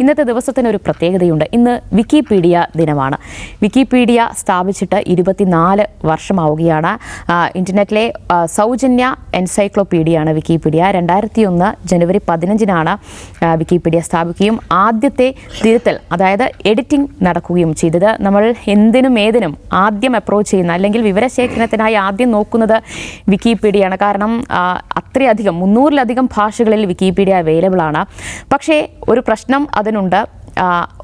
ഇന്നത്തെ ദിവസത്തിന് ഒരു പ്രത്യേകതയുണ്ട്. ഇന്ന് വിക്കിപീഡിയ ദിനമാണ്. വിക്കിപീഡിയ സ്ഥാപിച്ചിട്ട് ഇരുപത്തിനാല് വർഷമാവുകയാണ്. ഇന്റർനെറ്റിലെ സൗജന്യ എൻസൈക്ലോപീഡിയയാണ് വിക്കിപീഡിയ. രണ്ടായിരത്തി ഒന്ന് ജനുവരി പതിനഞ്ചിനാണ് വിക്കിപീഡിയ സ്ഥാപിക്കുകയും ആദ്യത്തെ തിരുത്തൽ അതായത് എഡിറ്റിംഗ് നടക്കുകയും ചെയ്തത്. നമ്മൾ എന്തിനും ഏതിനും ആദ്യം അപ്രോച്ച് ചെയ്യുന്ന അല്ലെങ്കിൽ വിവരശേഖരണത്തിനായി ആദ്യം നോക്കുന്നത് വിക്കിപീഡിയയാണ്. കാരണം അത്രയധികം മുന്നൂറിലധികം ഭാഷകളിൽ വിക്കിപീഡിയ അവൈലബിൾ ആണ് പക്ഷേ ഒരു പ്രശ്നം അതിനുണ്ട്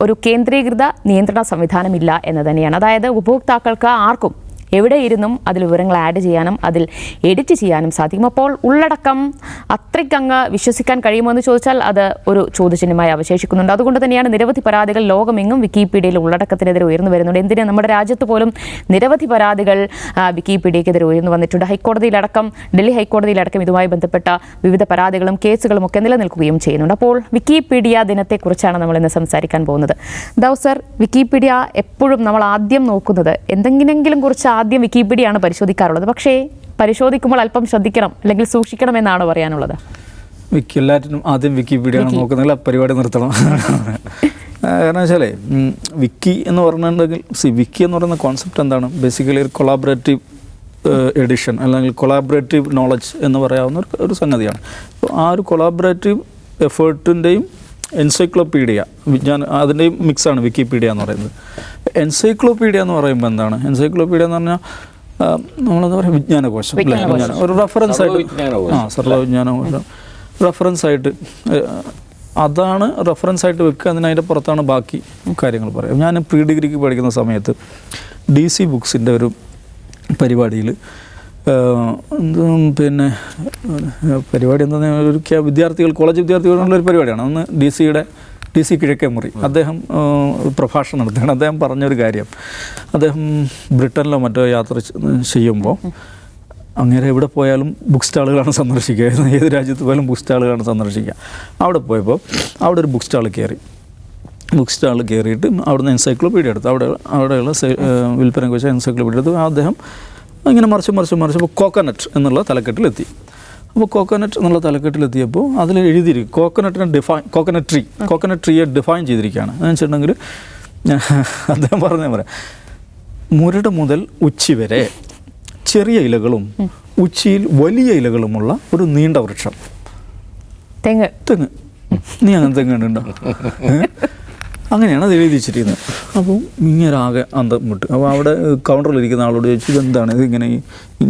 ഒരു കേന്ദ്രീകൃത നിയന്ത്രണ സംവിധാനമില്ല എന്ന് തന്നെയാണ്. അതായത് ഉപഭോക്താക്കൾക്ക് ആർക്കും എവിടെ ഇരുന്നും അതിൽ വിവരങ്ങൾ ആഡ് ചെയ്യാനും അതിൽ എഡിറ്റ് ചെയ്യാനും സാധിക്കും. അപ്പോൾ ഉള്ളടക്കം അത്രയ്ക്കങ്ങ് വിശ്വസിക്കാൻ കഴിയുമോ എന്ന് ചോദിച്ചാൽ അത് ഒരു ചോദ്യചിഹ്നമായി അവശേഷിക്കുന്നുണ്ട്. അതുകൊണ്ട് തന്നെയാണ് നിരവധി പരാതികൾ ലോകമെങ്ങും വിക്കിപീഡിയയിൽ ഉള്ളടക്കത്തിനെതിരെ ഉയർന്നു വരുന്നുണ്ട്. എന്തിന്? നമ്മുടെ രാജ്യത്ത് പോലും നിരവധി പരാതികൾ വിക്കിപീഡിയക്കെതിരെ ഉയർന്നു വന്നിട്ടുണ്ട്. ഹൈക്കോടതിയിലടക്കം ഡൽഹി ഹൈക്കോടതിയിലടക്കം ഇതുമായി ബന്ധപ്പെട്ട വിവിധ പരാതികളും കേസുകളും ഒക്കെ നിലനിൽക്കുകയും ചെയ്യുന്നുണ്ട്. അപ്പോൾ വിക്കിപീഡിയ ദിനത്തെക്കുറിച്ചാണ് നമ്മൾ ഇന്ന് സംസാരിക്കാൻ പോകുന്നത്. ദൗസർ വിക്കിപീഡിയ എപ്പോഴും നമ്മൾ ആദ്യം നോക്കുന്നത് എന്തെങ്കിലും കുറിച്ച് ആദ്യം വിക്കിപീഡിയയാണ് പരിശോധിക്കാറുള്ളത്. പക്ഷേ പരിശോധിക്കുമ്പോൾ അല്പം ശ്രദ്ധിക്കണം അല്ലെങ്കിൽ സൂക്ഷിക്കണം എന്നാണ് പറയാനുള്ളത്? വിക്കി എല്ലാറ്റിനും ആദ്യം വിക്കിപീഡിയാണ് നോക്കുന്നത്. നോക്കുന്നെങ്കിൽ ആ പരിപാടി നിർത്തണം. കാരണം വെച്ചാലേ വിക്കി എന്ന് പറഞ്ഞിട്ടുണ്ടെങ്കിൽ സി വിക്കി എന്ന് പറയുന്ന കോൺസെപ്റ്റ് എന്താണ്? ബേസിക്കലി ഒരു കൊളാബറേറ്റീവ് എഡിഷൻ അല്ലെങ്കിൽ കൊളാബറേറ്റീവ് നോളജ് എന്ന് പറയാവുന്ന ഒരു സംഗതിയാണ്. അപ്പോൾ ആ ഒരു കൊളാബറേറ്റീവ് എഫേർട്ടിന്റെയും എൻസൈക്ലോപീഡിയ വിജ്ഞാന അതിന്റെയും മിക്സാണ് വിക്കിപീഡിയ എന്ന് പറയുന്നത്. എൻസൈക്ലോപീഡിയ എന്ന് പറയുമ്പോൾ എന്താണ്? എൻസൈക്ലോപീഡിയ എന്ന് പറഞ്ഞാൽ നമ്മളെന്താ പറയുക? വിജ്ഞാനകോശം അല്ലേ? വിജ്ഞാനം. ഒരു റെഫറൻസ് ആയിട്ട് ആ ആ സർവവിജ്ഞാനകോശം റെഫറൻസ് ആയിട്ട് അതാണ് റെഫറൻസ് ആയിട്ട് വെക്കുക അതിന് അതിന്റെ പുറത്താണ് ബാക്കി കാര്യങ്ങൾ പറയുക. ഞാൻ പ്രീ ഡിഗ്രിക്ക് പഠിക്കുന്ന സമയത്ത് ഡി സി ബുക്സിന്റെ ഒരു പരിപാടിയിൽ പിന്നെ പരിപാടി എന്താ ഒരു ക്യാ- വിദ്യാർത്ഥികൾ കോളേജ് വിദ്യാർത്ഥികളുള്ള ഒരു പരിപാടിയാണ്. അന്ന് ഡി സിയുടെ ഡി സി കിഴക്കേ മുറി. അദ്ദേഹം പ്രഭാഷണം നടത്തുകയാണ്. അദ്ദേഹം പറഞ്ഞൊരു കാര്യം. അദ്ദേഹം ബ്രിട്ടനിലോ മറ്റോ യാത്ര ചെയ്യുമ്പോൾ അങ്ങനെ എവിടെ പോയാലും ബുക്ക് സ്റ്റാളുകളാണ് സന്ദർശിക്കുക. ഏത് രാജ്യത്ത് പോയാലും ബുക്ക് സ്റ്റാളുകളാണ് സന്ദർശിക്കുക. അവിടെ പോയപ്പോൾ അവിടെ ഒരു ബുക്ക് സ്റ്റാൾ കയറി. ബുക്ക് സ്റ്റാൾ കയറിയിട്ട് അവിടുന്ന് എൻസൈക്ലോപീഡിയ എടുത്തു. അവിടെ അവിടെയുള്ള സെ- കുറിച്ച് എൻസൈക്ലോപീഡിയ എടുത്തു അദ്ദേഹം ഇങ്ങനെ മറിച്ച് മറിച്ച് മറിച്ചപ്പോൾ കോക്കനട്ട് എന്നുള്ള തലക്കെട്ടിലെത്തി. അപ്പോൾ കോക്കനട്ട് എന്നുള്ള തലക്കെട്ടിലെത്തിയപ്പോൾ അതിൽ എഴുതിയിരിക്കും കോക്കനട്ടിനെ ഡിഫൈൻ കോക്കനട്ട് ട്രീ കോക്കനട്ട് ട്രീയെ ഡിഫൈൻ ചെയ്തിരിക്കുകയാണ്. എന്ന് വെച്ചിട്ടുണ്ടെങ്കിൽ അദ്ദേഹം പറഞ്ഞ പറയാം മുരട് മുതൽ ഉച്ചി വരെ ചെറിയ ഇലകളും ഉച്ചിയിൽ വലിയ ഇലകളുമുള്ള ഒരു നീണ്ട വൃക്ഷം. തെങ്ങ്. തെങ്ങ്. നീ അങ്ങനെ തെങ്ങ് കണ്ടുണ്ടോ? അങ്ങനെയാണ് അത് എഴുതി വെച്ചിരിക്കുന്നത് അപ്പോൾ ഇങ്ങനാകെ അന്തം വിട്ട്. അപ്പോൾ അവിടെ കൗണ്ടറിലിരിക്കുന്ന ആളോട് ചോദിച്ചു ഇതെന്താണ്? ഇത് ഇങ്ങനെ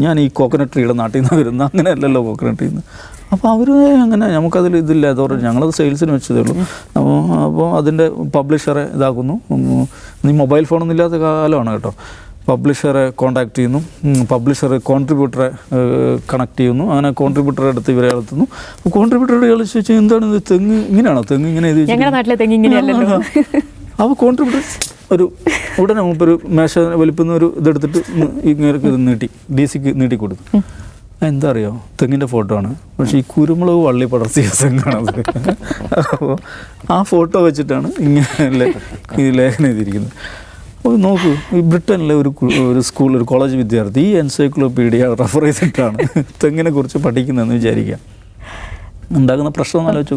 ഞാൻ ഈ കോക്കനട്ട് ട്രീയുടെ നാട്ടിൽ നിന്ന് വരുന്നത്. അങ്ങനെയല്ലല്ലോ കോക്കനട്ട് ട്രീന്ന് അപ്പോൾ അവർ അങ്ങനെ നമുക്കതിൽ ഇതില്ല. അതോടെ ഞങ്ങളത് സെയിൽസിന് വെച്ചതേ ഉള്ളൂ. അപ്പോൾ അപ്പോൾ അതിന്റെ പബ്ലിഷറെ ഇതാക്കുന്നു. നീ മൊബൈൽ ഫോണൊന്നും ഇല്ലാത്ത കാലമാണ് കേട്ടോ. പബ്ലിഷറെ കോൺടാക്ട് ചെയ്യുന്നു. പബ്ലിഷർ കോൺട്രിബ്യൂട്ടറെ കണക്ട് ചെയ്യുന്നു. അങ്ങനെ കോൺട്രിബ്യൂട്ടറെ അടുത്ത് ഇവരെ നടത്തുന്നു അപ്പോൾ കോൺട്രിബ്യൂട്ടറുടെ ഇയാൾ ചോദിച്ചാൽ എന്താണ് ഇത് തെങ്ങ് ഇങ്ങനെയാണോ? തെങ്ങ് ഇങ്ങനെ അപ്പോൾ കോൺട്രിബ്യൂട്ടർ ഒരു ഉടനെ ഒരു മേശ വലിപ്പുന്ന ഒരു ഇതെടുത്തിട്ട് ഇങ്ങനെ ഇത് നീട്ടി ഡി സിക്ക് നീട്ടി കൊടുത്തു. എന്താ അറിയോ? തെങ്ങിന്റെ ഫോട്ടോ ആണ്. പക്ഷേ ഈ കുരുമുളക് വള്ളി പടർത്തിയ തെങ്ങാണത് അപ്പോൾ ആ ഫോട്ടോ വെച്ചിട്ടാണ് ഇങ്ങനെ ഈ ലേഖനം എഴുതിയിരിക്കുന്നത്. അപ്പോൾ നോക്കൂ ഈ ബ്രിട്ടനിലെ ഒരു ഒരു സ്കൂൾ ഒരു കോളേജ് വിദ്യാർത്ഥി ഈ എൻസൈക്ലോപീഡിയ റെഫർ ചെയ്തിട്ടാണ് തെങ്ങിനെ കുറിച്ച് പഠിക്കുന്നതെന്ന് വിചാരിക്കുക. ഉണ്ടാകുന്ന പ്രശ്നം ആലോചിച്ചു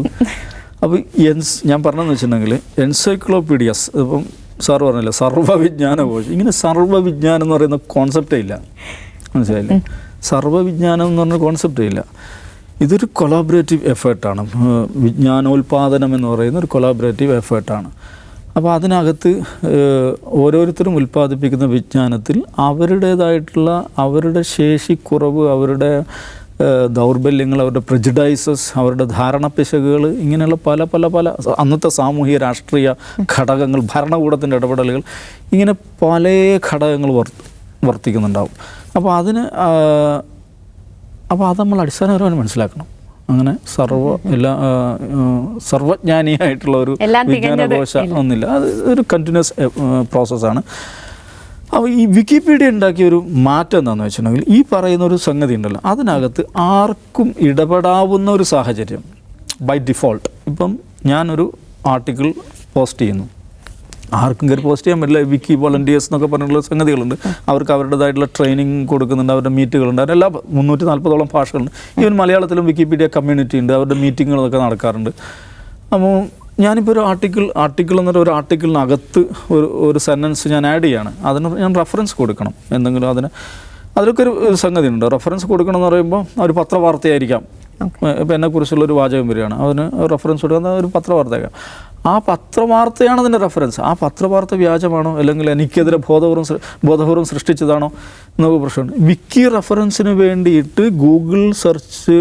അപ്പോൾ എൻസ് ഞാൻ പറഞ്ഞതെന്ന് വെച്ചിട്ടുണ്ടെങ്കിൽ എൻസൈക്ലോപീഡിയസ് ഇപ്പം സാർ പറഞ്ഞില്ല സർവവിജ്ഞാനകോശം ഇങ്ങനെ സർവവിജ്ഞാനം എന്ന് പറയുന്ന കോൺസെപ്റ്റേ ഇല്ല. മനസ്സിലായില്ലേ? സർവവിജ്ഞാനം എന്ന് പറഞ്ഞ കോൺസെപ്റ്റേ ഇല്ല. ഇതൊരു കൊളാബറേറ്റീവ് എഫേർട്ടാണ് വിജ്ഞാനോൽപാദനം എന്ന് പറയുന്ന ഒരു കൊളാബറേറ്റീവ് എഫേർട്ടാണ് അപ്പോൾ അതിനകത്ത് ഓരോരുത്തരും ഉൽപ്പാദിപ്പിക്കുന്ന വിജ്ഞാനത്തിൽ അവരുടേതായിട്ടുള്ള അവരുടെ ശേഷിക്കുറവ് അവരുടെ ദൗർബല്യങ്ങൾ അവരുടെ പ്രജഡൈസസ് അവരുടെ ധാരണപ്പിശകുകൾ ഇങ്ങനെയുള്ള പല പല പല അന്നത്തെ സാമൂഹിക രാഷ്ട്രീയ ഘടകങ്ങൾ ഭരണകൂടത്തിന്റെ ഇടപെടലുകൾ ഇങ്ങനെ പല ഘടകങ്ങൾ വർ വർത്തിക്കുന്നുണ്ടാവും. അപ്പോൾ അതിന് അപ്പോൾ അത് നമ്മൾ അടിസ്ഥാനപരമായി മനസ്സിലാക്കണം. അങ്ങനെ സർവ എല്ലാ സർവജ്ഞാനിയായിട്ടുള്ള ഒരു വിജ്ഞാനകോശ ഒന്നില്ല അത് ഒരു കണ്ടിന്യൂസ് പ്രോസസ്സാണ് അപ്പോൾ ഈ വിക്കിപീഡിയ ഉണ്ടാക്കിയ ഒരു മാറ്റം എന്താണെന്ന് വെച്ചിട്ടുണ്ടെങ്കിൽ ഈ പറയുന്ന ഒരു സംഗതി ഉണ്ടല്ലോ. അതിനകത്ത് ആർക്കും ഇടപെടാവുന്ന ഒരു സാഹചര്യം ബൈ ഡിഫോൾട്ട് ഇപ്പം ഞാനൊരു ആർട്ടിക്കിൾ പോസ്റ്റ് ചെയ്യുന്നു. ആർക്കും കയറി പോസ്റ്റ് ചെയ്യാൻ പറ്റില്ല. വിക്കി വോളണ്ടിയേഴ്സ് എന്നൊക്കെ പറഞ്ഞിട്ടുള്ള സംഗതികളുണ്ട്. അവർക്ക് അവരുടേതായിട്ടുള്ള ട്രെയിനിങ് കൊടുക്കുന്നുണ്ട് അവരുടെ മീറ്റുകളുണ്ട് അവരെല്ലാം മുന്നൂറ്റി നാൽപ്പതോളം ഭാഷകളുണ്ട്. ഈവൻ മലയാളത്തിലും വിക്കിപീഡിയ കമ്മ്യൂണിറ്റി ഉണ്ട്. അവരുടെ മീറ്റിങ്ങുകളൊക്കെ നടക്കാറുണ്ട്. അപ്പോൾ ഞാനിപ്പോൾ ഒരു ആർട്ടിക്കിൾ ആർട്ടിക്കിൾ എന്നൊരു ഒരു ആർട്ടിക്കിളിനകത്ത് ഒരു ഒരു സെന്റൻസ് ഞാൻ ആഡ് ചെയ്യാണ്. അതിന് ഞാൻ റെഫറൻസ് കൊടുക്കണം. എന്തെങ്കിലും അതിന് അതിലൊക്കെ ഒരു സംഗതി ഉണ്ട് റെഫറൻസ് കൊടുക്കണം എന്ന് പറയുമ്പോൾ ഒരു പത്രവാർത്തയായിരിക്കാം. ഇപ്പം എന്നെക്കുറിച്ചുള്ള ഒരു വാചകം വരികയാണ്. അതിന് റെഫറൻസ് കൊടുക്കുന്ന ഒരു പത്രവാർത്തയാകാം ആ പത്രവാർത്തയാണ് അതിന്റെ റെഫറൻസ്. ആ പത്രവാർത്ത വ്യാജമാണോ? അല്ലെങ്കിൽ എനിക്കെതിരെ ബോധപൂർവം ബോധപൂർവം ബോധപൂർവം സൃഷ്ടിച്ചതാണോ? എന്നൊക്കെ പ്രശ്നമുണ്ട്. വിക്കി റെഫറൻസിന് വേണ്ടിയിട്ട് ഗൂഗിൾ സെർച്ച്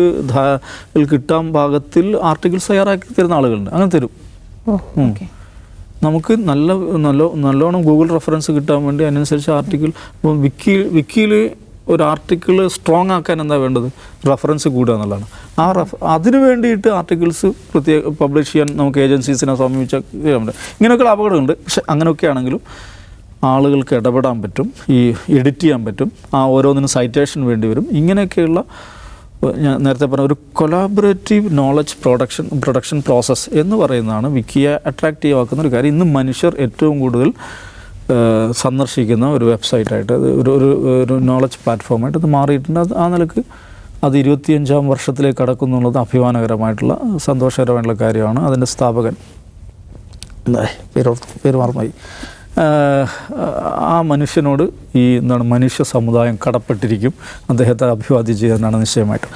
കിട്ടാൻ പാകത്തിൽ ആർട്ടിക്കിൾസ് തയ്യാറാക്കി തരുന്ന ആളുകളുണ്ട്. അങ്ങനെ തരും. നമുക്ക് നല്ല നല്ല നല്ലോണം ഗൂഗിൾ റെഫറൻസ് കിട്ടാൻ വേണ്ടി അതിനനുസരിച്ച് ആർട്ടിക്കിൾ വിക്കി വിക്കിയിൽ ഒരു ആർട്ടിക്കിൾ സ്ട്രോങ് ആക്കാൻ എന്താ വേണ്ടത്? റെഫറൻസ് കൂടുക എന്നുള്ളതാണ്. ആ റെഫ് അതിന് വേണ്ടിയിട്ട് ആർട്ടിക്കിൾസ് പ്രത്യേക പബ്ലിഷ് ചെയ്യാൻ നമുക്ക് ഏജൻസീസിനെ സമീപിച്ച ഇങ്ങനെയൊക്കെയുള്ള അപകടമുണ്ട് പക്ഷെ അങ്ങനെയൊക്കെ ആണെങ്കിലും ആളുകൾക്ക് ഇടപെടാൻ പറ്റും. ഈ എഡിറ്റ് ചെയ്യാൻ പറ്റും. ആ ഓരോന്നിനും സൈറ്റേഷൻ വേണ്ടി വരും. ഇങ്ങനെയൊക്കെയുള്ള ഞാൻ നേരത്തെ പറഞ്ഞ ഒരു collaborative knowledge production production process എന്ന് പറയുന്നതാണ് വിക്കിയെ അട്രാക്റ്റീവ് ആക്കുന്ന ഒരു കാര്യം. ഇന്ന് മനുഷ്യർ ഏറ്റവും കൂടുതൽ സന്ദർശിക്കുന്ന ഒരു വെബ്സൈറ്റായിട്ട് അത് ഒരു ഒരു ഒരു നോളജ് പ്ലാറ്റ്ഫോമായിട്ട് അത് മാറിയിട്ടുണ്ട്. അത് ആ നിലയ്ക്ക് അത് ഇരുപത്തിയഞ്ചാം വർഷത്തിലേക്ക് കടക്കുന്നു എന്നുള്ളത് അഭിമാനകരമായിട്ടുള്ള സന്തോഷകരമായിട്ടുള്ള കാര്യമാണ്. അതിന്റെ സ്ഥാപകൻ പേര് പേര് മറന്നുപോയി. ആ മനുഷ്യനോട് ഈ എന്താണ് മനുഷ്യ സമുദായം കടപ്പെട്ടിരിക്കും. അദ്ദേഹത്തെ അഭിവാദ്യം ചെയ്യാനാണ് നിശ്ചയമായിട്ടും.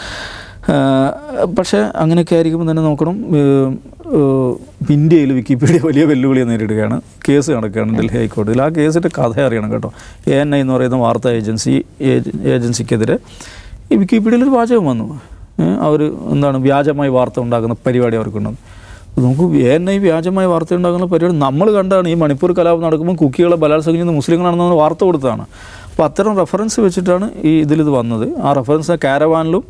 പക്ഷേ അങ്ങനെയൊക്കെ ആയിരിക്കുമ്പോൾ തന്നെ നോക്കണം ഇന്ത്യയിൽ വിക്കിപീഡിയ വലിയ വെല്ലുവിളിയെ നേരിടുകയാണ്. കേസ് നടക്കുകയാണ് ഡൽഹി ഹൈക്കോടതിയിൽ. ആ കേസിന്റെ കഥ അറിയണം കേട്ടോ. എ എൻ ഐ എന്ന് പറയുന്ന വാർത്താ ഏജൻസി ഏജൻസിക്കെതിരെ ഈ വിക്കിപീഡിയയിൽ ഒരു വാചകം വന്നു. അവർ എന്താണ് വ്യാജമായി വാർത്ത ഉണ്ടാക്കുന്ന പരിപാടി അവർക്കുണ്ടെന്ന് നമുക്ക് എ എൻ ഐ വ്യാജമായ വാർത്ത ഉണ്ടാക്കുന്ന പരിപാടി നമ്മൾ കണ്ടാണ്. ഈ മണിപ്പൂർ കലാപം നടക്കുമ്പോൾ കുക്കികളെ ബലാത്സംഗം ചെയ്യുന്ന മുസ്ലിങ്ങളാണെന്ന് വാർത്ത കൊടുത്തതാണ്. അപ്പോൾ അത്തരം റെഫറൻസ് വെച്ചിട്ടാണ് ഈ ഇതിലിത് വന്നത്. ആ റെഫറൻസ് കാരവാനിലും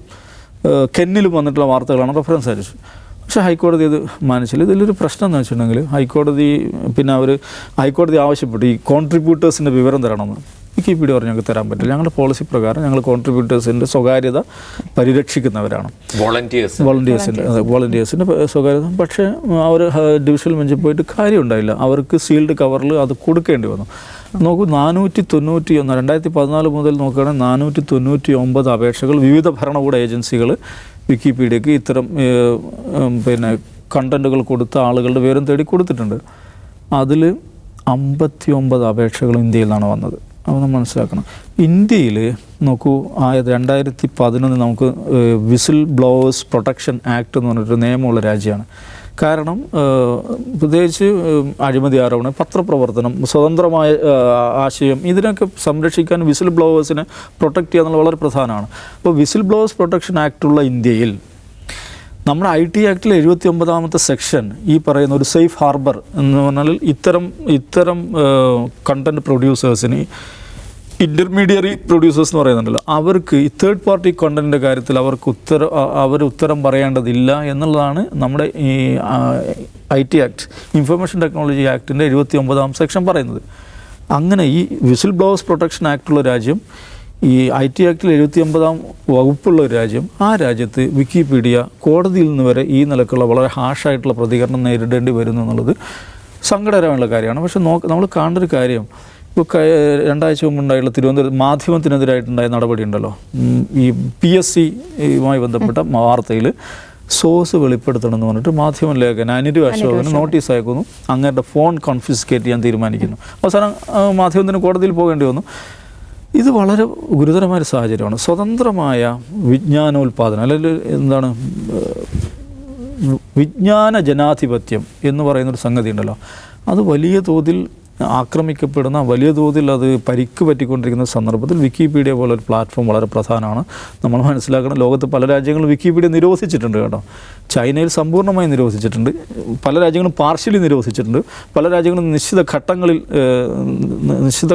കെന്നിലും വന്നിട്ടുള്ള വാർത്തകളാണ് റെഫറൻസ് ആയിട്ട്. പക്ഷേ ഹൈക്കോടതി ഇത് മാനിച്ചില്ല. ഇതിലൊരു പ്രശ്നം എന്ന് വെച്ചിട്ടുണ്ടെങ്കിൽ ഹൈക്കോടതി പിന്നെ അവർ ഹൈക്കോടതി ആവശ്യപ്പെട്ടു ഈ കോൺട്രിബ്യൂട്ടേഴ്സിന്റെ വിവരം തരണമെന്ന്. വിക്കിപീഡിയ പറഞ്ഞു ഞങ്ങൾക്ക് തരാൻ പറ്റില്ല. ഞങ്ങളുടെ പോളിസി പ്രകാരം ഞങ്ങൾ കോൺട്രിബ്യൂട്ടേഴ്സിന്റെ സ്വകാര്യത പരിരക്ഷിക്കുന്നവരാണ്. വോളണ്ടിയേഴ്സ് വോളണ്ടിയേഴ്സിന്റെ അതെ വോളണ്ടിയേഴ്സിന്റെ സ്വകാര്യത. പക്ഷേ അവർ ഡിവിഷണൽ ബെഞ്ചിൽ പോയിട്ട് കാര്യമുണ്ടായില്ല. അവർക്ക് സീൽഡ് കവറിൽ അത് കൊടുക്കേണ്ടി വന്നു. നോക്കൂ നാനൂറ്റി തൊണ്ണൂറ്റി ഒന്ന് രണ്ടായിരത്തി പതിനാല് മുതൽ നോക്കുകയാണെങ്കിൽ നാനൂറ്റി തൊണ്ണൂറ്റി ഒമ്പത് അപേക്ഷകൾ വിവിധ ഭരണകൂട ഏജൻസികൾ വിക്കിപീഡിയക്ക് ഇത്തരം പിന്നെ കണ്ടന്റുകൾ കൊടുത്ത ആളുകളുടെ വിവരം തേടി കൊടുത്തിട്ടുണ്ട്. അതിൽ അമ്പത്തി ഒമ്പത് അപേക്ഷകൾ ഇന്ത്യയിൽ നിന്നാണ് വന്നത്. അപ്പോൾ നമ്മൾ മനസ്സിലാക്കണം. ഇന്ത്യയിൽ നോക്കൂ ആ രണ്ടായിരത്തി പതിനൊന്ന് നമുക്ക് വിസിൽ ബ്ലോവേഴ്സ് പ്രൊട്ടക്ഷൻ ആക്ട് എന്ന് പറഞ്ഞിട്ടൊരു നിയമമുള്ള രാജ്യമാണ്. കാരണം പ്രത്യേകിച്ച് അഴിമതി ആരോപണം പത്രപ്രവർത്തനം സ്വതന്ത്രമായ ആശയം ഇതിനൊക്കെ സംരക്ഷിക്കാൻ വിസിൽ ബ്ലോവേഴ്സിനെ പ്രൊട്ടക്റ്റ് ചെയ്യുക എന്നുള്ളത് വളരെ പ്രധാനമാണ്. അപ്പോൾ വിസിൽ ബ്ലോവേഴ്സ് പ്രൊട്ടക്ഷൻ ആക്ടുള്ള ഇന്ത്യയിൽ നമ്മുടെ ഐ ടി ആക്ടിലെ എഴുപത്തി ഒമ്പതാമത്തെ സെക്ഷൻ ഈ പറയുന്ന ഒരു സേഫ് ഹാർബർ എന്ന് പറഞ്ഞാൽ ഇത്തരം ഇത്തരം കണ്ടന്റ് പ്രൊഡ്യൂസേഴ്സിന് ഇന്റർമീഡിയറി പ്രൊഡ്യൂസേഴ്സ് എന്ന് പറയുന്നുണ്ടല്ലോ. അവർക്ക് ഈ തേർഡ് പാർട്ടി കണ്ടന്റിന്റെ കാര്യത്തിൽ അവർക്ക് ഉത്തര അവർ ഉത്തരം പറയേണ്ടതില്ല എന്നുള്ളതാണ് നമ്മുടെ ഈ I T act information technology ആക്ടിന്റെ എഴുപത്തി ഒമ്പതാം സെക്ഷൻ പറയുന്നത്. അങ്ങനെ ഈ വിസിൽ ബ്ലോവേഴ്സ് പ്രൊട്ടക്ഷൻ ആക്ടുള്ള രാജ്യം ഈ ഐ ടി ആക്ടിൽ എഴുപത്തി ഒമ്പതാം വകുപ്പുള്ള ഒരു രാജ്യം ആ രാജ്യത്ത് വിക്കിപീഡിയ കോടതിയിൽ നിന്ന് വരെ ഈ നിലക്കുള്ള വളരെ ഹാഷായിട്ടുള്ള പ്രതികരണം നേരിടേണ്ടി വരുന്നു എന്നുള്ളത് സങ്കടകരമായുള്ള കാര്യമാണ്. പക്ഷെ നോക്ക് നമ്മൾ കാണേണ്ട ഒരു കാര്യം രണ്ടാഴ്ച മുമ്പുണ്ടായിട്ടുള്ള തിരുവനന്തപുരം മാധ്യമത്തിനെതിരായിട്ടുണ്ടായ നടപടി ഉണ്ടല്ലോ. ഈ പി എസ് സിയുമായി ബന്ധപ്പെട്ട വാർത്തയിൽ സോഴ്സ് വെളിപ്പെടുത്തണം എന്ന് പറഞ്ഞിട്ട് മാധ്യമ ലേഖന അനിരു അശോകന് നോട്ടീസ് അയക്കുന്നു. അങ്ങേരുടെ ഫോൺ കോൺഫിസ്കേറ്റ് ചെയ്യാൻ തീരുമാനിക്കുന്നു. അവസാനം മാധ്യമത്തിന് കോടതിയിൽ പോകേണ്ടി വന്നു. ഇത് വളരെ ഗുരുതരമായ സാഹചര്യമാണ്. സ്വതന്ത്രമായ വിജ്ഞാനോൽപാദനം അല്ലെങ്കിൽ എന്താണ് വിജ്ഞാന ജനാധിപത്യം എന്ന് പറയുന്നൊരു സംഗതി ഉണ്ടല്ലോ അത് വലിയ തോതിൽ ആക്രമിക്കപ്പെടുന്ന വലിയ തോതിൽ അത് പരിക്ക് പറ്റിക്കൊണ്ടിരിക്കുന്ന സന്ദർഭത്തിൽ വിക്കിപീഡിയ പോലൊരു പ്ലാറ്റ്ഫോം വളരെ പ്രധാനമാണ്. നമ്മൾ മനസ്സിലാക്കണം ലോകത്ത് പല രാജ്യങ്ങളും വിക്കിപീഡിയ നിരോധിച്ചിട്ടുണ്ട് കേട്ടോ. ചൈനയിൽ സമ്പൂർണമായി നിരോധിച്ചിട്ടുണ്ട്. പല രാജ്യങ്ങളും പാർഷ്യലി നിരോധിച്ചിട്ടുണ്ട്. പല രാജ്യങ്ങളും നിശ്ചിത ഘട്ടങ്ങളിൽ നിശ്ചിത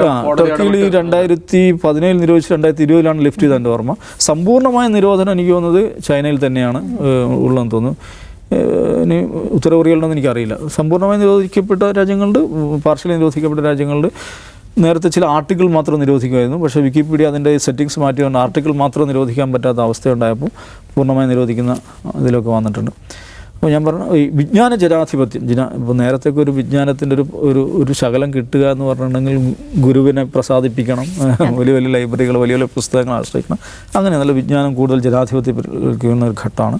ആ, കോടതി ടർക്കിയിൽ രണ്ടായിരത്തി പതിനേഴിൽ നിരോധിച്ച് രണ്ടായിരത്തി ഇരുപതിലാണ് ലിഫ്റ്റ് ചെയ്തതിന്റെ ഓർമ്മ. സമ്പൂർണമായ നിരോധനം എനിക്ക് തോന്നുന്നത് ചൈനയിൽ തന്നെയാണ് ഉള്ളതെന്ന് തോന്നുന്നു. ഏഹ്, ഇനി ഉത്തര കൊറിയയിലുണ്ടെന്ന് എനിക്കറിയില്ല. സമ്പൂർണമായി നിരോധിക്കപ്പെട്ട രാജ്യങ്ങളുണ്ട് പാർഷ്യലി നിരോധിക്കപ്പെട്ട രാജ്യങ്ങളുണ്ട്. നേരത്തെ ചില ആർട്ടിക്കിൾ മാത്രം നിരോധിക്കുമായിരുന്നു. പക്ഷേ വിക്കിപീഡിയ അതിന്റെ സെറ്റിങ്സ് മാറ്റിക്കൊണ്ട് ആർട്ടിക്കിൾ മാത്രം നിരോധിക്കാൻ പറ്റാത്ത അവസ്ഥയുണ്ടായപ്പോൾ പൂർണമായി നിരോധിക്കുന്ന ഇതിലൊക്കെ വന്നിട്ടുണ്ട്. അപ്പോൾ ഞാൻ പറഞ്ഞു ഈ വിജ്ഞാന ജനാധിപത്യം ജന ഇപ്പോൾ നേരത്തേക്ക് ഒരു വിജ്ഞാനത്തിന്റെ ഒരു ഒരു ഒരു ശകലം കിട്ടുക എന്ന് പറഞ്ഞിട്ടുണ്ടെങ്കിൽ ഗുരുവിനെ പ്രസാദിപ്പിക്കണം വലിയ വലിയ ലൈബ്രറികൾ വലിയ വലിയ പുസ്തകങ്ങൾ ആശ്രയിക്കണം. അങ്ങനെ നല്ല വിജ്ഞാനം കൂടുതൽ ജനാധിപത്യപ്പെടുന്ന ഒരു ഘട്ടമാണ്.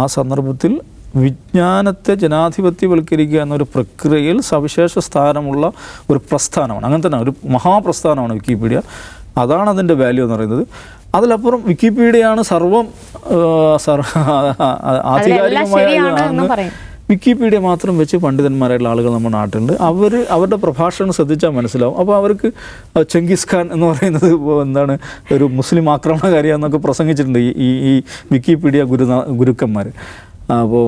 ആ സന്ദർഭത്തിൽ വിജ്ഞാനത്തെ ജനാധിപത്യവൽക്കരിക്കുക എന്നൊരു പ്രക്രിയയിൽ സവിശേഷ സ്ഥാനമുള്ള ഒരു പ്രസ്ഥാനമാണ്. അങ്ങനെ തന്നെ ഒരു മഹാപ്രസ്ഥാനമാണ് വിക്കിപീഡിയ. അതാണ് അതിന്റെ വാല്യൂ എന്ന് പറയുന്നത്. അതിലപ്പുറം വിക്കിപീഡിയയാണ് സർവം ആധികാരികമായ. വിക്കിപീഡിയ മാത്രം വെച്ച് പണ്ഡിതന്മാരായിട്ടുള്ള ആളുകൾ നമ്മുടെ നാട്ടിലുണ്ട്. അവർ അവരുടെ പ്രഭാഷണം ശ്രദ്ധിച്ചാൽ മനസ്സിലാവും. അപ്പോൾ അവർക്ക് ചെങ്കിസ് ഖാൻ എന്ന് പറയുന്നത് എന്താണ് ഒരു മുസ്ലിം ആക്രമണകാരിയാന്നൊക്കെ പ്രസംഗിച്ചിട്ടുണ്ട് ഈ ഈ ഈ വിക്കിപീഡിയ ഗുരു ഗുരുക്കന്മാർ അപ്പോൾ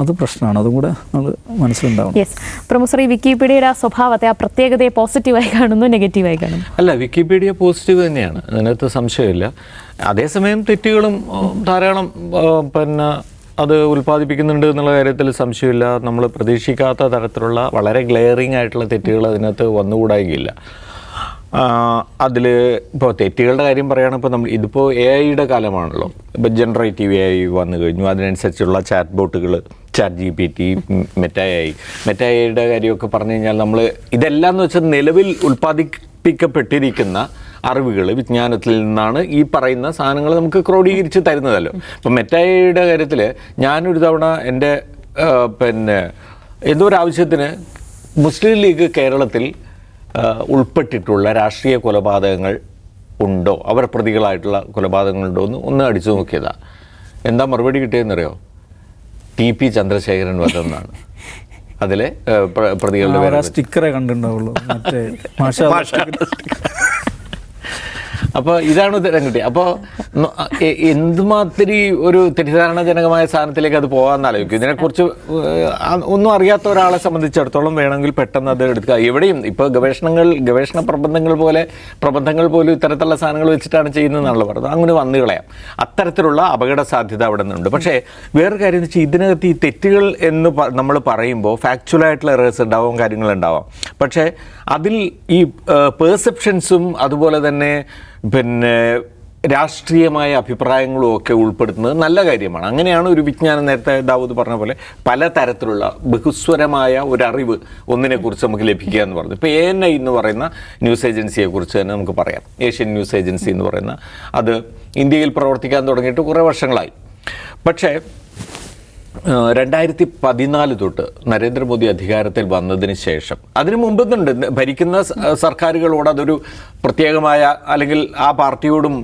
അത് പ്രശ്നമാണ്. അതും കൂടെ നമ്മൾ മനസ്സിലുണ്ടാവണം. യെസ് പ്രൊഫസർ ഈ വിക്കിപീഡിയയുടെ ആ സ്വഭാവത്തെ ആ പ്രത്യേകതയെ പോസിറ്റീവായി കാണുന്നു നെഗറ്റീവായി കാണുന്നു? അല്ല വിക്കിപീഡിയ പോസിറ്റീവ് തന്നെയാണ്. അതിനകത്ത് സംശയമില്ല. അതേസമയം തെറ്റുകളും ധാരാളം പിന്നെ അത് ഉൽപ്പാദിപ്പിക്കുന്നുണ്ട് എന്നുള്ള കാര്യത്തിൽ സംശയമില്ല. നമ്മൾ പ്രതീക്ഷിക്കാത്ത തരത്തിലുള്ള വളരെ ഗ്ലെയറിംഗ് ആയിട്ടുള്ള തെറ്റുകൾ അതിനകത്ത് വന്നുകൂടായില്ല അതിൽ ഇപ്പോൾ തെറ്റുകളുടെ കാര്യം പറയുകയാണെങ്കിൽ ഇപ്പോൾ നമ്മൾ ഇതിപ്പോൾ എ ഐയുടെ കാലമാണല്ലോ. ഇപ്പോൾ ജനറേറ്റീവ് എ ഐ വന്നു കഴിഞ്ഞു. അതിനനുസരിച്ചുള്ള ചാറ്റ് ബോട്ടുകൾ ചാറ്റ് ജി പി ടി മെറ്റായി മെറ്റായിയുടെ കാര്യമൊക്കെ പറഞ്ഞു കഴിഞ്ഞാൽ നമ്മൾ ഇതെല്ലാം എന്ന് വെച്ചാൽ നിലവിൽ ഉൽപ്പാദിപ്പിക്കപ്പെട്ടിരിക്കുന്ന അറിവുകൾ വിജ്ഞാനത്തിൽ നിന്നാണ് ഈ പറയുന്ന സാധനങ്ങൾ നമുക്ക് ക്രോഡീകരിച്ച് തരുന്നതല്ലോ. ഇപ്പം മെറ്റായിയുടെ കാര്യത്തിൽ ഞാനൊരു തവണ എന്റെ പിന്നെ എന്തോ ഒരു ആവശ്യത്തിന് മുസ്ലിം ലീഗ് കേരളത്തിൽ ഉൾപ്പെട്ടിട്ടുള്ള രാഷ്ട്രീയ കൊലപാതകങ്ങൾ ഉണ്ടോ? അവർ പ്രതികളായിട്ടുള്ള കൊലപാതകങ്ങളുണ്ടോ എന്ന് ഒന്ന് അടിച്ചു നോക്കിയതാ. എന്താ മറുപടി കിട്ടിയെന്നറിയോ ടി പി ചന്ദ്രശേഖരൻ വധമെന്നാണ് അതിലെ പ്രതികളുടെ സ്റ്റിക്കറേ കണ്ടിട്ടുണ്ടാവുള്ളൂ. മറ്റേ അപ്പോൾ ഇതാണ് ഉത്തരം കിട്ടി. അപ്പോൾ എന്തുമാതിരി ഒരു തെറ്റിദ്ധാരണജനകമായ സ്ഥാനത്തിലേക്ക് അത് പോകാമെന്ന് ആലോചിക്കും. ഇതിനെക്കുറിച്ച് ഒന്നും അറിയാത്ത ഒരാളെ സംബന്ധിച്ചിടത്തോളം വേണമെങ്കിൽ പെട്ടെന്ന് അത് എടുക്കുക എവിടെയും ഇപ്പോൾ ഗവേഷണങ്ങൾ ഗവേഷണ പ്രബന്ധങ്ങൾ പോലെ പ്രബന്ധങ്ങൾ പോലും ഇത്തരത്തിലുള്ള സാധനങ്ങൾ വെച്ചിട്ടാണ് ചെയ്യുന്നതെന്നാണല്ലോ പറഞ്ഞത്. അങ്ങനെ വന്നു കളയാം. അത്തരത്തിലുള്ള അപകട സാധ്യത അവിടെ നിന്നുണ്ട്. പക്ഷേ വേറൊരു കാര്യം എന്ന് വെച്ചാൽ ഇതിനകത്ത് ഈ തെറ്റുകൾ എന്ന് നമ്മൾ പറയുമ്പോൾ ഫാക്ച്വൽ ആയിട്ടുള്ള എറേഴ്സ് ഉണ്ടാവും കാര്യങ്ങളുണ്ടാവാം പക്ഷേ അതിൽ ഈ പെർസെപ്ഷൻസും അതുപോലെ തന്നെ പിന്നെ രാഷ്ട്രീയമായ അഭിപ്രായങ്ങളും ഒക്കെ ഉൾപ്പെടുത്തുന്നത് നല്ല കാര്യമാണ്. അങ്ങനെയാണ് ഒരു വിജ്ഞാനം നേരത്തെ ദാവൂദ് പറഞ്ഞ പോലെ പല തരത്തിലുള്ള ബഹുസ്വരമായ ഒരു അറിവ് ഒന്നിനെക്കുറിച്ച് നമുക്ക് ലഭിക്കുക എന്ന് പറഞ്ഞു. ഇപ്പോൾ എ എൻ ഐ എന്ന് പറയുന്ന ന്യൂസ് ഏജൻസിയെക്കുറിച്ച് തന്നെ നമുക്ക് പറയാം. ഏഷ്യൻ ന്യൂസ് ഏജൻസി എന്ന് പറയുന്ന അത് ഇന്ത്യയിൽ പ്രവർത്തിക്കാൻ തുടങ്ങിയിട്ട് കുറേ വർഷങ്ങളായി. പക്ഷേ രണ്ടായിരത്തി പതിനാല് തൊട്ട് നരേന്ദ്രമോദി അധികാരത്തിൽ വന്നതിന് ശേഷം. അതിനു തന്നെ ഭരിക്കുന്ന സർക്കാരുകളോട് അതൊരു പ്രത്യേകമായ അല്ലെങ്കിൽ ആ പാർട്ടിയോടും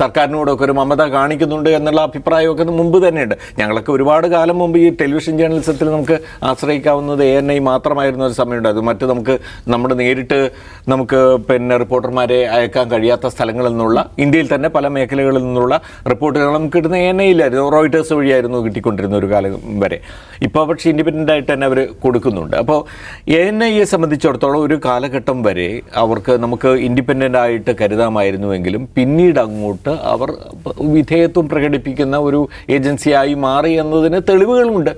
സർക്കാരിനോടും സർക്കാരിനോടൊക്കെ ഒരു മമത കാണിക്കുന്നുണ്ട് എന്നുള്ള അഭിപ്രായമൊക്കെ മുമ്പ് തന്നെയുണ്ട്. ഞങ്ങളൊക്കെ ഒരുപാട് കാലം മുമ്പ് ഈ ടെലിവിഷൻ ജേർണലിസത്തിൽ നമുക്ക് ആശ്രയിക്കാവുന്നത് എ എൻ ഐ മാത്രമായിരുന്ന ഒരു സമയമുണ്ടായിരുന്നു മറ്റ് നമുക്ക് നമ്മുടെ നേരിട്ട് നമുക്ക് പിന്നെ റിപ്പോർട്ടർമാരെ അയക്കാൻ കഴിയാത്ത സ്ഥലങ്ങളിൽ നിന്നുള്ള ഇന്ത്യയിൽ തന്നെ പല മേഖലകളിൽ നിന്നുള്ള റിപ്പോർട്ടുകൾ നമുക്ക് കിട്ടുന്ന എ എൻ ഐയിലായിരുന്നു റോയിട്ടേഴ്സ് വഴിയായിരുന്നു കിട്ടിക്കൊണ്ടിരുന്ന ഒരു കാലം വരെ. ഇപ്പോൾ പക്ഷേ ഇൻഡിപെൻഡന്റ് ആയിട്ട് തന്നെ അവർ കൊടുക്കുന്നുണ്ട്. അപ്പോൾ എൻ ഐ എ സംബന്ധിച്ചിടത്തോളം ഒരു കാലഘട്ടം വരെ അവർക്ക് നമുക്ക് ഇൻഡിപെൻഡന്റ് ആയിട്ട് കരുതാമായിരുന്നുവെങ്കിലും പിന്നീട് അങ്ങോട്ട് അവർ വിധേയത്വം പ്രകടിപ്പിക്കുന്ന ഒരു ഏജൻസിയായി മാറി എന്നതിന് തെളിവുകളുമുണ്ട്.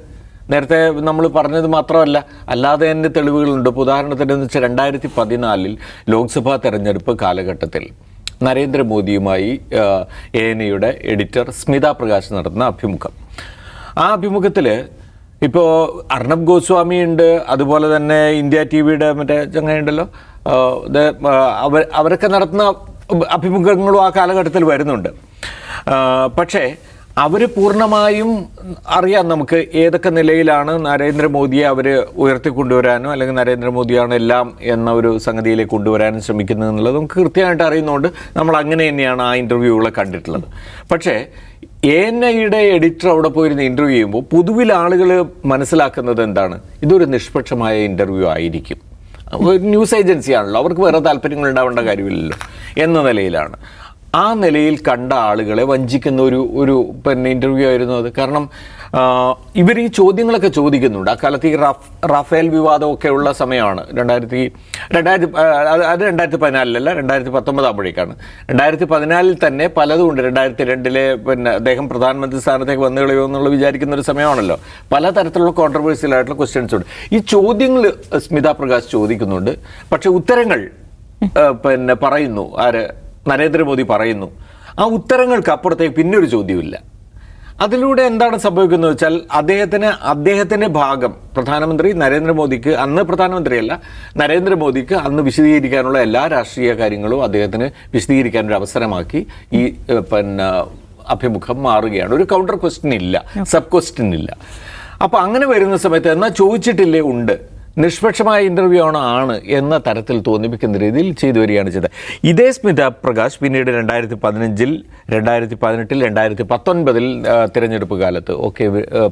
നേരത്തെ നമ്മൾ പറഞ്ഞത് മാത്രമല്ല അല്ലാതെ തന്നെ തെളിവുകളുണ്ട്. ഇപ്പോൾ ഉദാഹരണത്തിന് എന്ന് വെച്ചാൽ രണ്ടായിരത്തി പതിനാലിൽ ലോക്സഭാ തെരഞ്ഞെടുപ്പ് കാലഘട്ടത്തിൽ നരേന്ദ്രമോദിയുമായി A N editor Smita Prakash നടത്തുന്ന അഭിമുഖം. ആ അഭിമുഖത്തിൽ ഇപ്പോൾ അർണബ് ഗോസ്വാമി ഉണ്ട് അതുപോലെ തന്നെ ഇന്ത്യ ടി വിയുടെ മറ്റേ ചങ്ങയുണ്ടല്ലോ അവർ അവരൊക്കെ നടത്തുന്ന അഭിമുഖങ്ങളും ആ കാലഘട്ടത്തിൽ വരുന്നുണ്ട്. പക്ഷേ അവർ പൂർണമായും അറിയാം നമുക്ക് ഏതൊക്കെ നിലയിലാണ് നരേന്ദ്രമോദിയെ അവർ ഉയർത്തിക്കൊണ്ടുവരാനും അല്ലെങ്കിൽ നരേന്ദ്രമോദിയാണ് എല്ലാം എന്ന ഒരു സംഗതിയിലേക്ക് കൊണ്ടുവരാനും ശ്രമിക്കുന്നത് എന്നുള്ളത് നമുക്ക് കൃത്യമായിട്ട് അറിയുന്നതുകൊണ്ട് നമ്മൾ അങ്ങനെ തന്നെയാണ് ആ ഇന്റർവ്യൂകളെ കണ്ടിട്ടുള്ളത്. പക്ഷേ എൻ ഐയുടെ എഡിറ്റർ അവിടെ പോയിരുന്ന് ഇന്റർവ്യൂ ചെയ്യുമ്പോൾ പൊതുവിൽ ആളുകൾ മനസ്സിലാക്കുന്നത് എന്താണ്? ഇതൊരു നിഷ്പക്ഷമായ ഇന്റർവ്യൂ ആയിരിക്കും. ഒരു ന്യൂസ് ഏജൻസി ആണല്ലോ. അവർക്ക് വേറെ താല്പര്യങ്ങൾ ഉണ്ടാവേണ്ട കാര്യമില്ലല്ലോ എന്ന നിലയിലാണ്. ആ നിലയിൽ കണ്ട ആളുകളെ വഞ്ചിക്കുന്ന ഒരു ഒരു പിന്നെ ഇന്റർവ്യൂ ആയിരുന്നു അത്. കാരണം ഇവർ ഈ ചോദ്യങ്ങളൊക്കെ ചോദിക്കുന്നുണ്ട്. അക്കാലത്ത് ഈ റഫ് റാഫേൽ വിവാദമൊക്കെ ഉള്ള സമയമാണ്. രണ്ടായിരത്തി രണ്ടായിരത്തി അത് രണ്ടായിരത്തി പതിനാലിലല്ല രണ്ടായിരത്തി പത്തൊമ്പതാകുമ്പോഴേക്കാണ് രണ്ടായിരത്തി പതിനാലിൽ തന്നെ പലതും ഉണ്ട് രണ്ടായിരത്തി രണ്ടിലെ പിന്നെ അദ്ദേഹം പ്രധാനമന്ത്രി സ്ഥാനത്തേക്ക് വന്നു കളയോ എന്നുള്ള വിചാരിക്കുന്ന ഒരു സമയമാണല്ലോ. പലതരത്തിലുള്ള കോൺട്രവേഴ്സ്യൽ ആയിട്ടുള്ള ക്വസ്റ്റ്യൻസ് ഉണ്ട്. ഈ ചോദ്യങ്ങൾ സ്മിത പ്രകാശ് ചോദിക്കുന്നുണ്ട്. പക്ഷെ ഉത്തരങ്ങൾ പിന്നെ പറയുന്നു. ആര്? നരേന്ദ്രമോദി പറയുന്നു. ആ ഉത്തരങ്ങൾക്ക് അപ്പുറത്തേക്ക് പിന്നെ ഒരു ചോദ്യമില്ല അതിലൂടെ എന്താണ് സംഭവിക്കുന്നത് വെച്ചാൽ അദ്ദേഹത്തിന് അദ്ദേഹത്തിന്റെ ഭാഗം പ്രധാനമന്ത്രി നരേന്ദ്രമോദിക്ക് അന്ന് പ്രധാനമന്ത്രിയല്ല നരേന്ദ്രമോദിക്ക് അന്ന് വിശദീകരിക്കാനുള്ള എല്ലാ രാഷ്ട്രീയ കാര്യങ്ങളും അദ്ദേഹത്തിന് വിശദീകരിക്കാനൊരു അവസരമാക്കി ഈ പിന്നെ അഭിമുഖം മാറുകയാണ്. ഒരു കൗണ്ടർ ക്വസ്റ്റ്യൻ ഇല്ല സബ് ക്വസ്റ്റ്യൻ ഇല്ല. അപ്പോൾ അങ്ങനെ വരുന്ന സമയത്ത് എന്നാൽ ചോദിച്ചിട്ടില്ലേ ഉണ്ട്? നിഷ്പക്ഷമായ ഇന്റർവ്യൂ ആണ് ആണ് എന്ന തരത്തിൽ തോന്നിപ്പിക്കുന്ന രീതിയിൽ ചെയ്തു വരികയാണ് ചെയ്തത്. ഇതേ സ്മിത പ്രകാശ് പിന്നീട് രണ്ടായിരത്തി പതിനഞ്ചിൽ രണ്ടായിരത്തി പതിനെട്ടിൽ രണ്ടായിരത്തി പത്തൊൻപതിൽ തിരഞ്ഞെടുപ്പ് കാലത്ത് ഒക്കെ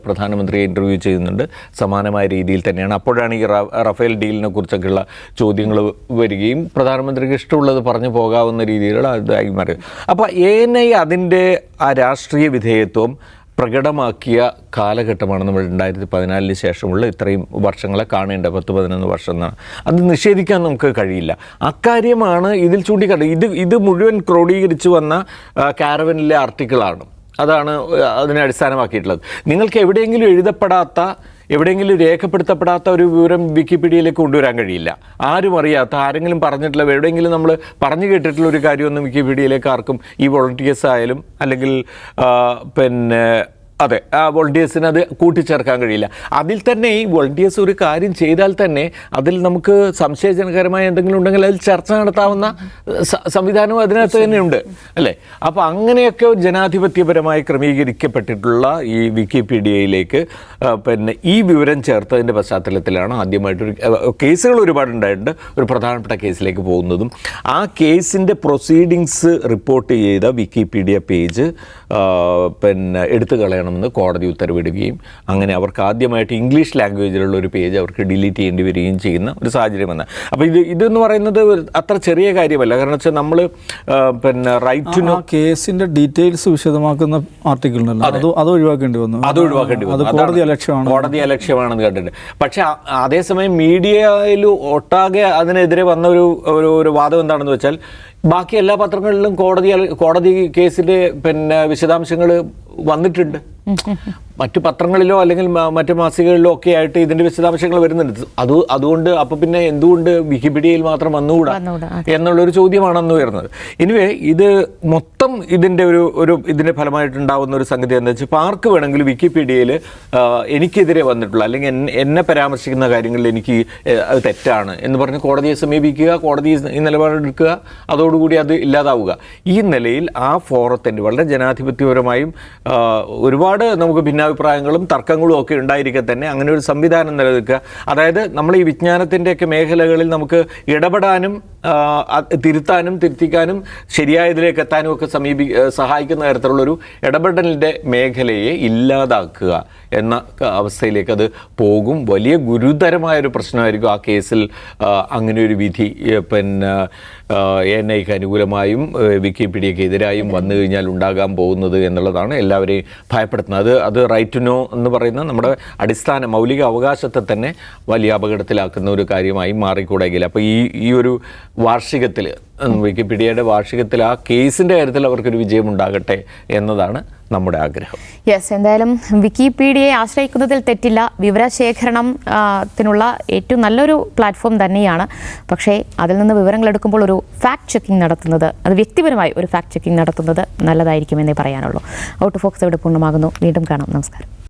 പ്രധാനമന്ത്രി ഇന്റർവ്യൂ ചെയ്യുന്നുണ്ട്. സമാനമായ രീതിയിൽ തന്നെയാണ്. അപ്പോഴാണ് ഈ റഫേൽ ഡീലിനെ കുറിച്ചൊക്കെയുള്ള ചോദ്യങ്ങൾ വരികയും പ്രധാനമന്ത്രിക്ക് ഇഷ്ടമുള്ളത് പറഞ്ഞു പോകാവുന്ന രീതിയിലുള്ള ഇതായി മാറി. അപ്പോൾ എ എൻ ഐ അതിന്റെ ആ രാഷ്ട്രീയ വിധേയത്വം പ്രകടമാക്കിയ കാലഘട്ടമാണ് നമ്മൾ രണ്ടായിരത്തി പതിനാലിന് ശേഷമുള്ള ഇത്രയും വർഷങ്ങളെ കാണേണ്ട പത്ത് പതിനൊന്ന് വർഷം എന്നാണ്. അത് നിഷേധിക്കാൻ നമുക്ക് കഴിയില്ല. അക്കാര്യമാണ് ഇതിൽ ചൂണ്ടിക്കാട്ടുന്നത് ഇത് ഇത് മുഴുവൻ ക്രോഡീകരിച്ചു വന്ന കാരവനിലെ ആർട്ടിക്കിളാണ്. അതാണ് അതിനെ അടിസ്ഥാനമാക്കിയിട്ടുള്ളത്. നിങ്ങൾക്ക് എവിടെയെങ്കിലും എഴുതപ്പെടാത്ത എവിടെയെങ്കിലും രേഖപ്പെടുത്തപ്പെടാത്ത ഒരു വിവരം വിക്കിപീഡിയയിലേക്ക് കൊണ്ടുവരാൻ കഴിയില്ല. ആരും അറിയാത്ത ആരെങ്കിലും പറഞ്ഞിട്ടില്ല എവിടെയെങ്കിലും നമ്മൾ പറഞ്ഞു കേട്ടിട്ടുള്ള ഒരു കാര്യമൊന്നും വിക്കിപീഡിയയിലേക്ക് ആർക്കും ഈ വോളണ്ടിയേഴ്സ് ആയാലും അല്ലെങ്കിൽ പിന്നെ അതെ വോളണ്ടിയേഴ്സിന് അത് കൂട്ടിച്ചേർക്കാൻ കഴിയില്ല. അതിൽ തന്നെ ഈ വോളണ്ടിയേഴ്സ് ഒരു കാര്യം ചെയ്താൽ തന്നെ അതിൽ നമുക്ക് സംശയജനകരമായ എന്തെങ്കിലും ഉണ്ടെങ്കിൽ അതിൽ ചർച്ച നടത്താവുന്ന സംവിധാനവും അതിനകത്ത് തന്നെയുണ്ട് അല്ലേ? അപ്പോൾ അങ്ങനെയൊക്കെ ജനാധിപത്യപരമായി ക്രമീകരിക്കപ്പെട്ടിട്ടുള്ള ഈ വിക്കിപീഡിയയിലേക്ക് പിന്നെ ഈ വിവരം ചേർത്തതിന്റെ പശ്ചാത്തലത്തിലാണ് ആദ്യമായിട്ടൊരു കേസുകൾ ഒരുപാടുണ്ടായിട്ടുണ്ട് ഒരു പ്രധാനപ്പെട്ട കേസിലേക്ക് പോകുന്നതും ആ കേസിന്റെ പ്രൊസീഡിങ്സ് റിപ്പോർട്ട് ചെയ്ത വിക്കിപീഡിയ പേജ് പിന്നെ എടുത്തു കളയണമെന്ന് കോടതി ഉത്തരവിടുകയും അങ്ങനെ അവർക്ക് ആദ്യമായിട്ട് ഇംഗ്ലീഷ് ലാംഗ്വേജിലുള്ള ഒരു പേജ് അവർക്ക് ഡിലീറ്റ് ചെയ്യേണ്ടി വരികയും ചെയ്യുന്ന ഒരു സാഹചര്യം വന്ന. അപ്പോൾ ഇത് ഇതെന്ന് പറയുന്നത് അത്ര ചെറിയ കാര്യമല്ല. കാരണം വെച്ചാൽ നമ്മൾ പിന്നെ റൈറ്റ് ടു നോ കേസിന്റെ ഡീറ്റെയിൽസ് വിശദമാക്കുന്ന ആർട്ടിക്കിൾ അത്. അത് ഒഴിവാക്കേണ്ടി വന്നു. അത് ഒഴിവാക്കേണ്ടി വന്നു. കോടതി. അലക്ഷ്യമാണ് കോടതി അലക്ഷ്യമാണെന്ന് കണ്ടിട്ടുണ്ട് പക്ഷേ അതേസമയം മീഡിയയിൽ ഒട്ടാകെ അതിനെതിരെ വന്ന ഒരു ഒരു ഒരു വാദം എന്താണെന്ന് വെച്ചാൽ ബാക്കി എല്ലാ പത്രങ്ങളിലും കോടതി കോടതി കേസിന്റെ പിന്നെ വിശദാംശങ്ങൾ വന്നിട്ടുണ്ട്. മറ്റു പത്രങ്ങളിലോ അല്ലെങ്കിൽ മറ്റു മാസികകളിലോ ഒക്കെ ആയിട്ട് ഇതിന്റെ വിശദാംശങ്ങൾ വരുന്നുണ്ട്. അത് അതുകൊണ്ട് അപ്പൊ പിന്നെ എന്തുകൊണ്ട് വിക്കിപീഡിയയിൽ മാത്രം വന്നുകൂടാ എന്നുള്ളൊരു ചോദ്യമാണ് അന്ന് ഉയർന്നത്. ഇനിവേ ഇത് മൊത്തം ഇതിന്റെ ഒരു ഒരു ഇതിന്റെ ഫലമായിട്ടുണ്ടാവുന്ന ഒരു സംഗതി എന്താ വെച്ചാൽ പാർക്ക് ആർക്ക് വേണമെങ്കിൽ വിക്കിപീഡിയയിൽ എനിക്കെതിരെ വന്നിട്ടുള്ള അല്ലെങ്കിൽ എന്നെ- പരാമർശിക്കുന്ന കാര്യങ്ങളിൽ എനിക്ക് അത് തെറ്റാണ് എന്ന് പറഞ്ഞ് കോടതിയെ സമീപിക്കുക കോടതി ഈ നിലപാടെടുക്കുക അതോടുകൂടി അത് ഇല്ലാതാവുക. ഈ നിലയിൽ ആ ഫോറത്തിന്റെ വളരെ ജനാധിപത്യപരമായും ഒരുപാട് നമുക്ക് ഭിന്നാഭിപ്രായങ്ങളും തർക്കങ്ങളും ഒക്കെ ഉണ്ടായിരിക്കെ തന്നെ അങ്ങനെ ഒരു സംവിധാനം നിലനിൽക്കുക. അതായത് നമ്മൾ ഈ വിജ്ഞാനത്തിന്റെയൊക്കെ മേഖലകളിൽ നമുക്ക് ഇടപെടാനും തിരുത്താനും തിരുത്തിക്കാനും ശരിയായതിലേക്ക് എത്താനും ഒക്കെ സമീപി സഹായിക്കുന്ന തരത്തിലുള്ളൊരു ഇടപെടലിന്റെ മേഖലയെ ഇല്ലാതാക്കുക എന്ന അവസ്ഥയിലേക്ക് അത് പോകും. വലിയ ഗുരുതരമായൊരു പ്രശ്നമായിരിക്കും ആ കേസിൽ അങ്ങനെ ഒരു വിധി പിന്നെ എൻ ഐക്ക് അനുകൂലമായും വിക്കിപീഡിയക്ക് എതിരായും വന്നു കഴിഞ്ഞാൽ ഉണ്ടാകാൻ പോകുന്നത് എന്നുള്ളതാണ് എല്ലാവരെയും ഭയപ്പെടുത്തുന്നത്. അത് അത് റൈറ്റ് ടു നോ എന്ന് പറയുന്ന നമ്മുടെ അടിസ്ഥാന മൗലിക അവകാശത്തെ തന്നെ വലിയ അപകടത്തിലാക്കുന്ന ഒരു കാര്യമായി മാറിക്കൂടെങ്കിൽ. അപ്പോൾ ഈ ഈ ഒരു വാർഷികത്തിൽ വിക്കിപീഡിയയുടെ വാർഷികത്തിൽ ആ കേസിന്റെ കാര്യത്തിൽ അവർക്കൊരു വിജയം ഉണ്ടാകട്ടെ എന്നതാണ് നമ്മുടെ ആഗ്രഹം. യെസ് എന്തായാലും വിക്കിപീഡിയയെ ആശ്രയിക്കുന്നതിൽ തെറ്റില്ല. വിവരശേഖരണത്തിനുള്ള ഏറ്റവും നല്ലൊരു പ്ലാറ്റ്ഫോം തന്നെയാണ്. പക്ഷേ അതിൽ നിന്ന് വിവരങ്ങൾ എടുക്കുമ്പോൾ ഒരു ഫാക്ട് ചെക്കിംഗ് നടത്തുന്നത് അത് വ്യക്തിപരമായി ഒരു ഫാക്ട് ചെക്കിംഗ് നടത്തുന്നത് നല്ലതായിരിക്കും നല്ലതായിരിക്കുമെന്നേ പറയാനുള്ളൂ. ഔട്ട് ഫോക്സ് ഇവിടെ പൂർണമാകുന്നു? വീണ്ടും കാണാം. നമസ്കാരം.